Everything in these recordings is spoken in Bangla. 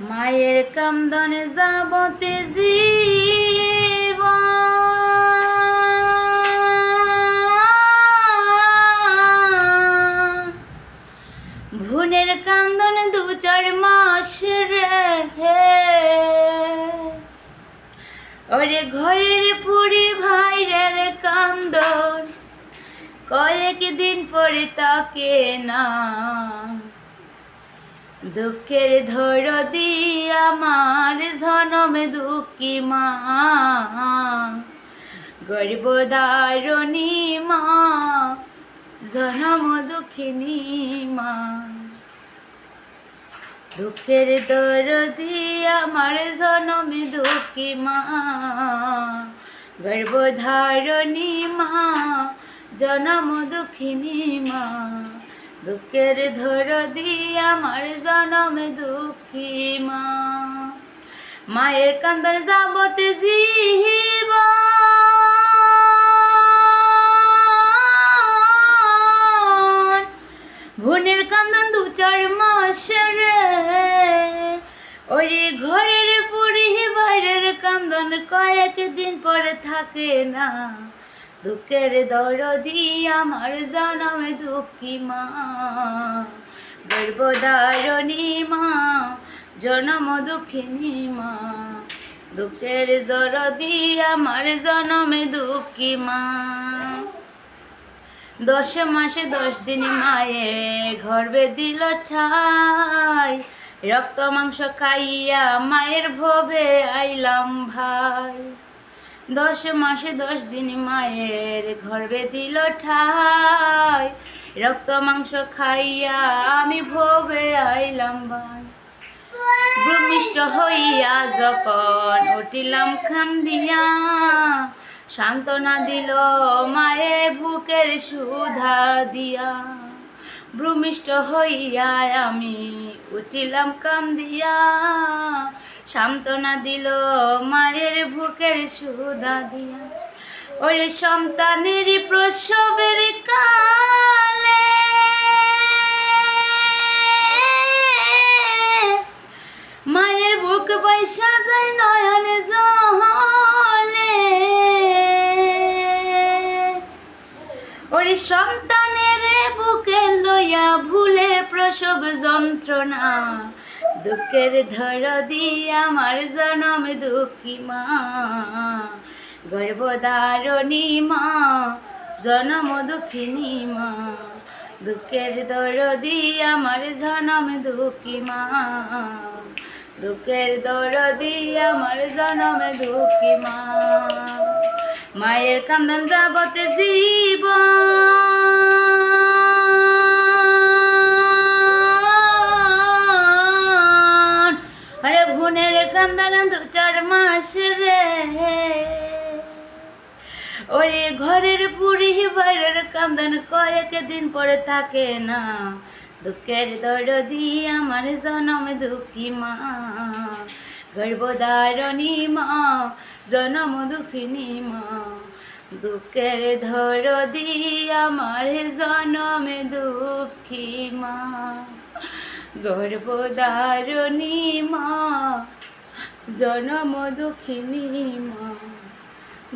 মায়ের কামদনে যাবতে জীব ভুনের কান্দন দু চার মাস রে। ওরে ঘরের পুরি ভাইরের কান্দন কয়েক দিন পরে তাকে না দুঃখের ধর আমার জনমে দুঃখী মা। গর্বদারণী মা, জনম দুঃখিনী মা। দুঃখের দরদি আমার জনমে দুঃখী মা। গর্ভধারণী মা, জনম দুঃখিনী মা। দুঃখের ধরদি আমার জনমে দুঃখী মা। মায়ের কান্দর যাবতে জীবন ভুনের কান্দন দু চার মাস রে ওরে ঘরের পুরি বাইরের কান্দন কয়েক দিন পরে থাকে না। দুঃখের দরদি আমার জনমে দুঃখী মা। গর্ভধারণী মা, জনম দুঃখিনী মা। দুঃখের দরদি আমার জনমে দুঃখী মা। দশ মাসে দশ দিন মায়ে গর্বে দিল ঠাই। রক্ত মাংস খাইয়া মায়ের ভবে আইলাম ভাই। দশ মাসে দশ দিন মায়ের গর্বে দিল ঠাই। রক্ত, মাংস খাইয়া আমি ভবে আইলাম ভাই। ভূমিষ্ঠ হইয়া যখন উঠিলাম খাম দিয়া সান্ত্বনা দিল মায়ের বুকের সুধা দিয়া। ভূমিষ্ঠ হইয়া আমি উঠিলাম কাম দিয়া সান্ত্বনা দিল মায়ের বুকের সুধা দিয়া। ওরে সন্তানের প্রসবের কালে মায়ের বুক পয়সা যায় নয়ন জলে। ওরে সন্তানের বুকে লইয়া ভুলে প্রসব যন্ত্রণা দুঃখের ধর দিয়ে আমার জনম দুঃখী মা। গর্ভধারণী মা, জনম দুঃখিনী মা। দুঃখের দরদি আমার জনম দুঃখী মা। দুঃখের দরদি আমার জনম দুঃখী মা। মায়ের কান্দন যাবতে জীবন কান্দন দু চার মাস রে। ওরে ঘরের পুরি বাইরের কয়েক দিন পরে থাকে না। দুঃখের দরদি আমার জনম দুঃখী মা। গর্ভধারণী মা, জনম দুঃখিনী মা। দুঃখের ধরদি আমার জনম দুঃখী মা। গর্ভধারণী মা জনম দুঃখিনী মা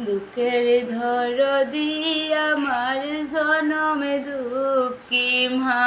দুঃখের ধর দি আমার জনমে দুঃখী মা।